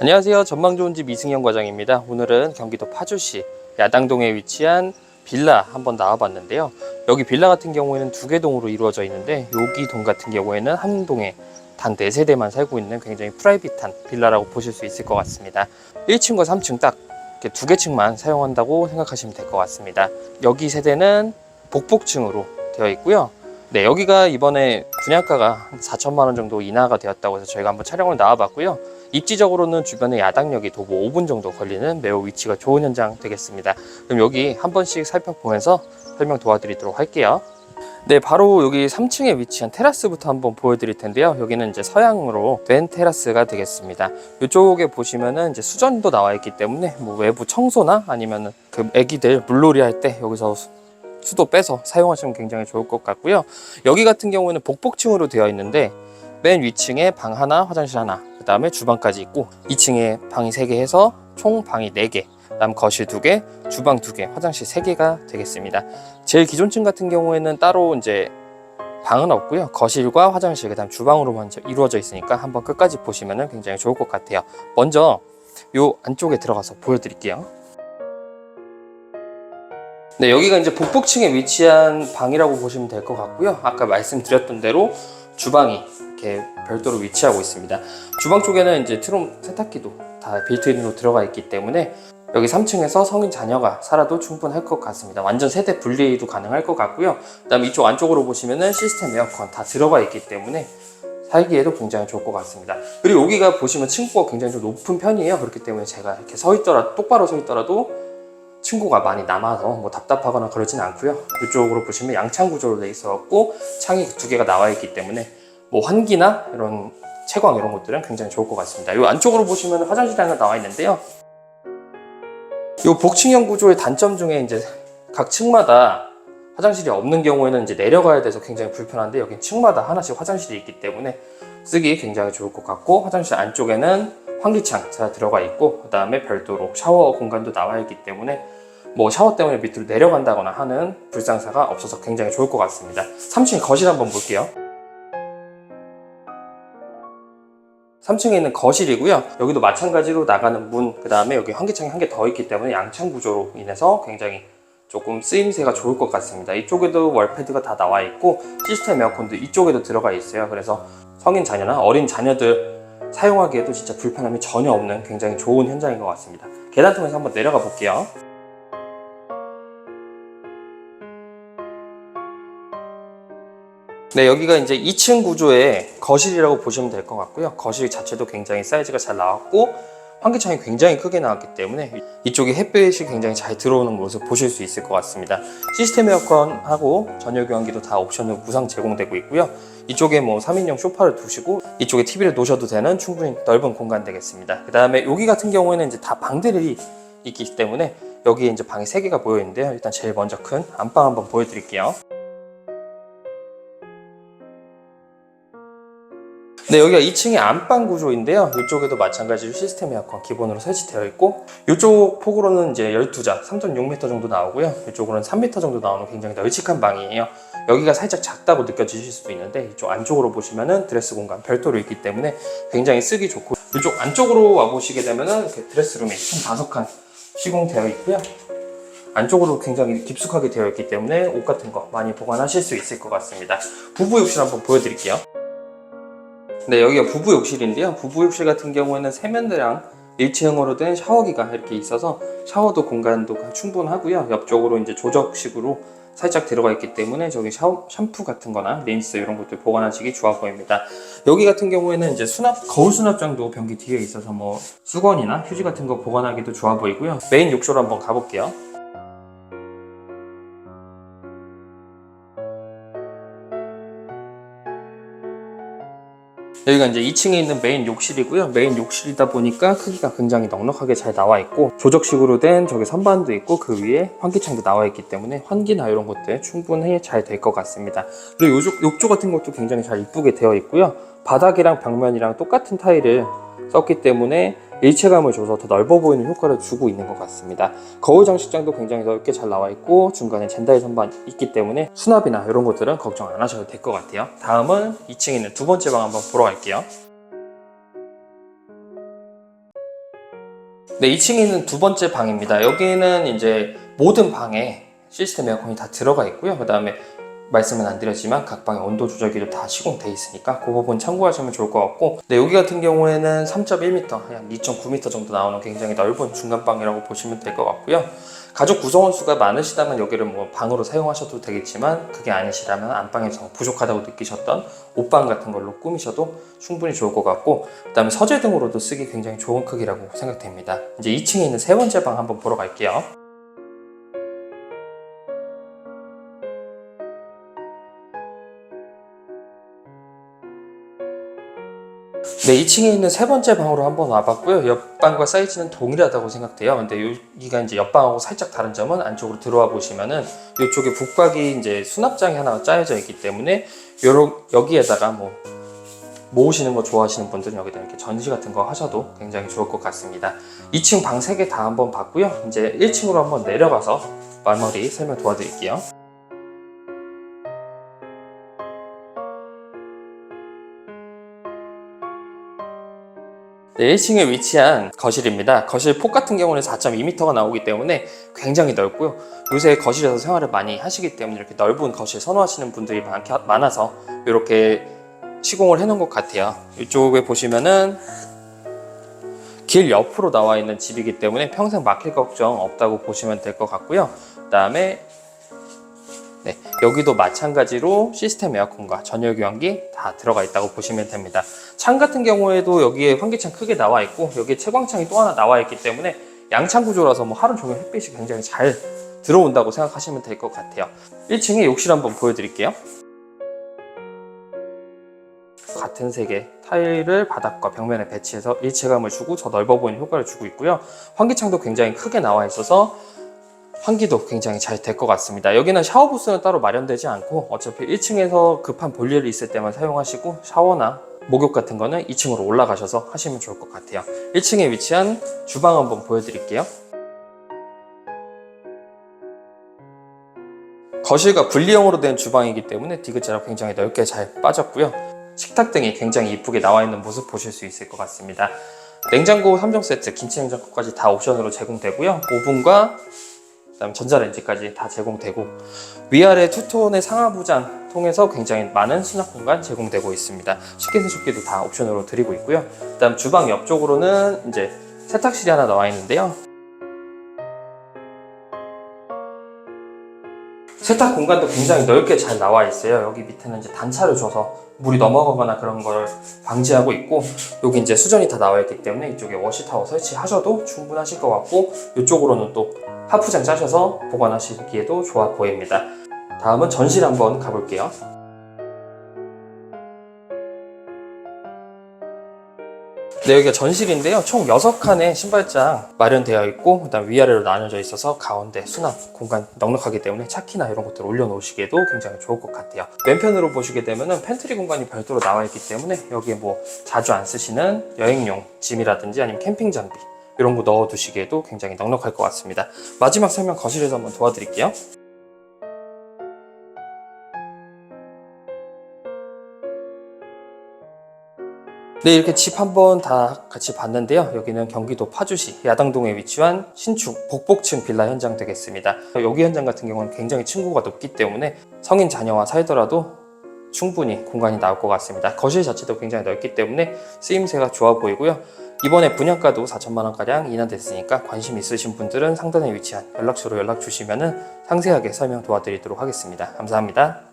안녕하세요. 전망 좋은 집 이승현 과장입니다. 오늘은 경기도 파주시 야당동에 위치한 빌라 한번 나와봤는데요. 여기 빌라 같은 경우에는 두 개 동으로 이루어져 있는데 여기 동 같은 경우에는 한 동에 단 네세대만 살고 있는 굉장히 프라이빗한 빌라라고 보실 수 있을 것 같습니다. 1층과 3층 딱 두 개 층만 사용한다고 생각하시면 될 것 같습니다. 여기 세대는 복복층으로 되어 있고요. 네, 여기가 이번에 분양가가 한 4천만 원 정도 인하가 되었다고 해서 저희가 한번 촬영을 나와봤고요. 입지적으로는 주변에 야당역이 도보 5분 정도 걸리는 매우 위치가 좋은 현장 되겠습니다. 그럼 여기 한 번씩 살펴보면서 설명 도와드리도록 할게요. 네, 바로 여기 3층에 위치한 테라스부터 한번 보여드릴 텐데요. 여기는 이제 서양으로 된 테라스가 되겠습니다. 이쪽에 보시면은 이제 수전도 나와 있기 때문에 뭐 외부 청소나 아니면은 그 애기들 물놀이 할 때 여기서 수- 수도 빼서 사용하시면 굉장히 좋을 것 같고요. 여기 같은 경우에는 복복층으로 되어 있는데 맨 위층에 방 하나, 화장실 하나, 그 다음에 주방까지 있고 2층에 방이 3개 해서 총 방이 4개, 그다음 거실 2개, 주방 2개, 화장실 3개가 되겠습니다. 제일 기존층 같은 경우에는 따로 이제 방은 없고요. 거실과 화장실, 그 다음 주방으로만 이제 이루어져 있으니까 한번 끝까지 보시면 굉장히 좋을 것 같아요. 먼저 요 안쪽에 들어가서 보여드릴게요. 네, 여기가 이제 복복층에 위치한 방이라고 보시면 될 것 같고요. 아까 말씀드렸던 대로 주방이 이렇게 별도로 위치하고 있습니다. 주방 쪽에는 이제 트롬 세탁기도 다 빌트인으로 들어가 있기 때문에 여기 3층에서 성인 자녀가 살아도 충분할 것 같습니다. 완전 세대 분리도 가능할 것 같고요. 그다음 이쪽 안쪽으로 보시면은 시스템 에어컨 다 들어가 있기 때문에 살기에도 굉장히 좋을 것 같습니다. 그리고 여기가 보시면 층고가 굉장히 좀 높은 편이에요. 그렇기 때문에 제가 이렇게 서 있더라 똑바로 서 있더라도 층고가 많이 남아서 뭐 답답하거나 그러진 않고요. 이쪽으로 보시면 양창 구조로 돼 있어갖고 창이 두 개가 나와 있기 때문에 뭐 환기나 이런 채광 이런 것들은 굉장히 좋을 것 같습니다. 이 안쪽으로 보시면 화장실이 하나 나와 있는데요. 이 복층형 구조의 단점 중에 이제 각 층마다 화장실이 없는 경우에는 이제 내려가야 돼서 굉장히 불편한데 여기 층마다 하나씩 화장실이 있기 때문에 쓰기 굉장히 좋을 것 같고 화장실 안쪽에는 환기창 다 들어가 있고 그 다음에 별도로 샤워 공간도 나와 있기 때문에 뭐 샤워 때문에 밑으로 내려간다거나 하는 불상사가 없어서 굉장히 좋을 것 같습니다. 3층 거실 한번 볼게요. 3층에 있는 거실이고요. 여기도 마찬가지로 나가는 문, 그 다음에 여기 환기창이 한 개 더 있기 때문에 양창 구조로 인해서 굉장히 조금 쓰임새가 좋을 것 같습니다. 이쪽에도 월패드가 다 나와 있고 시스템 에어컨도 이쪽에도 들어가 있어요. 그래서 성인 자녀나 어린 자녀들 사용하기에도 진짜 불편함이 전혀 없는 굉장히 좋은 현장인 것 같습니다. 계단 통해서 한번 내려가 볼게요. 네, 여기가 이제 2층 구조의 거실이라고 보시면 될 것 같고요. 거실 자체도 굉장히 사이즈가 잘 나왔고 환기창이 굉장히 크게 나왔기 때문에 이쪽에 햇빛이 굉장히 잘 들어오는 모습 보실 수 있을 것 같습니다. 시스템 에어컨하고 전열 교환기도 다 옵션으로 무상 제공되고 있고요. 이쪽에 뭐 3인용 소파를 두시고 이쪽에 TV를 놓으셔도 되는 충분히 넓은 공간 되겠습니다. 그 다음에 여기 같은 경우에는 이제 다 방들이 있기 때문에 여기에 이제 방이 3개가 보여 있는데요. 일단 제일 먼저 큰 안방 한번 보여드릴게요. 네, 여기가 2층의 안방 구조인데요. 이쪽에도 마찬가지로 시스템 에어컨 기본으로 설치되어 있고 이쪽 폭으로는 이제 12자 3.6m 정도 나오고요. 이쪽으로는 3m 정도 나오는 굉장히 널찍한 방이에요. 여기가 살짝 작다고 느껴지실 수도 있는데 이쪽 안쪽으로 보시면은 드레스 공간 별도로 있기 때문에 굉장히 쓰기 좋고 이쪽 안쪽으로 와 보시게 되면은 이렇게 드레스룸이 총 5칸 시공되어 있고요. 안쪽으로 굉장히 깊숙하게 되어 있기 때문에 옷 같은 거 많이 보관하실 수 있을 것 같습니다. 부부 욕실 한번 보여드릴게요. 네, 여기가 부부 욕실인데요. 부부 욕실 같은 경우에는 세면대랑 일체형으로 된 샤워기가 이렇게 있어서 샤워도 공간도 충분하고요. 옆쪽으로 이제 조적식으로 살짝 들어가 있기 때문에 저기 샤워, 샴푸 같은 거나 린스 이런 것들 보관하시기 좋아 보입니다. 여기 같은 경우에는 이제 수납, 거울 수납장도 변기 뒤에 있어서 뭐 수건이나 휴지 같은 거 보관하기도 좋아 보이고요. 메인 욕조로 한번 가볼게요. 여기가 이제 2층에 있는 메인 욕실이고요. 메인 욕실이다 보니까 크기가 굉장히 넉넉하게 잘 나와 있고 조적식으로 된 저기 선반도 있고 그 위에 환기창도 나와 있기 때문에 환기나 이런 것들 충분히 잘 될 것 같습니다. 그리고 요조, 욕조 같은 것도 굉장히 잘 이쁘게 되어 있고요. 바닥이랑 벽면이랑 똑같은 타일을 썼기 때문에 일체감을 줘서 더 넓어 보이는 효과를 주고 있는 것 같습니다. 거울 장식장도 굉장히 넓게 잘 나와 있고 중간에 젠다이 선반 있기 때문에 수납이나 이런 것들은 걱정 안 하셔도 될 것 같아요. 다음은 2층에 있는 두 번째 방 한번 보러 갈게요. 네, 2층에 있는 두 번째 방입니다. 여기는 이제 모든 방에 시스템 에어컨이 다 들어가 있고요. 그 다음에 말씀은 안 드렸지만 각 방의 온도 조절기도 다 시공돼 있으니까 그 부분 참고하시면 좋을 것 같고 네, 여기 같은 경우에는 3.1m, 한 2.9m 정도 나오는 굉장히 넓은 중간방이라고 보시면 될 것 같고요. 가족 구성원 수가 많으시다면 여기를 뭐 방으로 사용하셔도 되겠지만 그게 아니시라면 안방에서 부족하다고 느끼셨던 옷방 같은 걸로 꾸미셔도 충분히 좋을 것 같고 그 다음에 서재 등으로도 쓰기 굉장히 좋은 크기라고 생각됩니다. 이제 2층에 있는 세 번째 방 한번 보러 갈게요. 네, 2층에 있는 세 번째 방으로 한번 와봤고요. 옆방과 사이즈는 동일하다고 생각돼요. 근데 여기가 이제 옆방하고 살짝 다른 점은 안쪽으로 들어와 보시면은 이쪽에 북박이 이제 수납장이 하나가 짜여져 있기 때문에 요러, 여기에다가 뭐 모으시는 거 좋아하시는 분들은 여기다 이렇게 전시 같은 거 하셔도 굉장히 좋을 것 같습니다. 2층 방 3개 다 한번 봤고요. 이제 1층으로 한번 내려가서 마무리 설명 도와드릴게요. 네, 1층에 위치한 거실입니다. 거실 폭 같은 경우는 4.2m가 나오기 때문에 굉장히 넓고요. 요새 거실에서 생활을 많이 하시기 때문에 이렇게 넓은 거실 선호하시는 분들이 많, 많아서 이렇게 시공을 해놓은 것 같아요. 이쪽에 보시면은 길 옆으로 나와 있는 집이기 때문에 평생 막힐 걱정 없다고 보시면 될 것 같고요. 그 다음에 네, 여기도 마찬가지로 시스템 에어컨과 전열 교환기 다 들어가 있다고 보시면 됩니다. 창 같은 경우에도 여기에 환기창 크게 나와 있고 여기에 채광창이 또 하나 나와 있기 때문에 양창 구조라서 뭐 하루 종일 햇빛이 굉장히 잘 들어온다고 생각하시면 될 것 같아요. 1층에 욕실 한번 보여드릴게요. 같은 색의 타일을 바닥과 벽면에 배치해서 일체감을 주고 더 넓어 보이는 효과를 주고 있고요. 환기창도 굉장히 크게 나와 있어서 환기도 굉장히 잘 될 것 같습니다. 여기는 샤워 부스는 따로 마련되지 않고 어차피 1층에서 급한 볼일이 있을 때만 사용하시고 샤워나 목욕 같은 거는 2층으로 올라가셔서 하시면 좋을 것 같아요. 1층에 위치한 주방 한번 보여드릴게요. 거실과 분리형으로 된 주방이기 때문에 디귿자로 굉장히 넓게 잘 빠졌고요. 식탁 등이 굉장히 이쁘게 나와 있는 모습 보실 수 있을 것 같습니다. 냉장고 3종 세트, 김치 냉장고까지 다 옵션으로 제공되고요. 오븐과 그다음 전자레인지까지 다 제공되고 위아래 투톤의 상하부장 통해서 굉장히 많은 수납 공간 제공되고 있습니다. 식기세척기도 다 옵션으로 드리고 있고요. 그다음 주방 옆쪽으로는 이제 세탁실이 하나 나와 있는데요. 세탁 공간도 굉장히 넓게 잘 나와 있어요. 여기 밑에는 이제 단차를 줘서 물이 넘어가거나 그런 걸 방지하고 있고 여기 이제 수전이 다 나와 있기 때문에 이쪽에 워시타워 설치하셔도 충분하실 것 같고 이쪽으로는 또 하프장 짜셔서 보관하시기에도 좋아 보입니다. 다음은 전실 한번 가볼게요. 네, 여기가 전실인데요. 총 6칸의 신발장 마련되어 있고, 그 다음 위아래로 나눠져 있어서 가운데 수납 공간 넉넉하기 때문에 차키나 이런 것들 올려놓으시기에도 굉장히 좋을 것 같아요. 왼편으로 보시게 되면은 팬트리 공간이 별도로 나와 있기 때문에 여기에 뭐 자주 안 쓰시는 여행용 짐이라든지 아니면 캠핑 장비 이런 거 넣어두시기에도 굉장히 넉넉할 것 같습니다. 마지막 설명 거실에서 한번 도와드릴게요. 네, 이렇게 집 한번 다 같이 봤는데요. 여기는 경기도 파주시 야당동에 위치한 신축 복복층 빌라 현장 되겠습니다. 여기 현장 같은 경우는 굉장히 층고가 높기 때문에 성인 자녀와 살더라도 충분히 공간이 나올 것 같습니다. 거실 자체도 굉장히 넓기 때문에 쓰임새가 좋아 보이고요. 이번에 분양가도 4천만 원가량 인하됐으니까 관심 있으신 분들은 상단에 위치한 연락처로 연락 주시면 상세하게 설명 도와드리도록 하겠습니다. 감사합니다.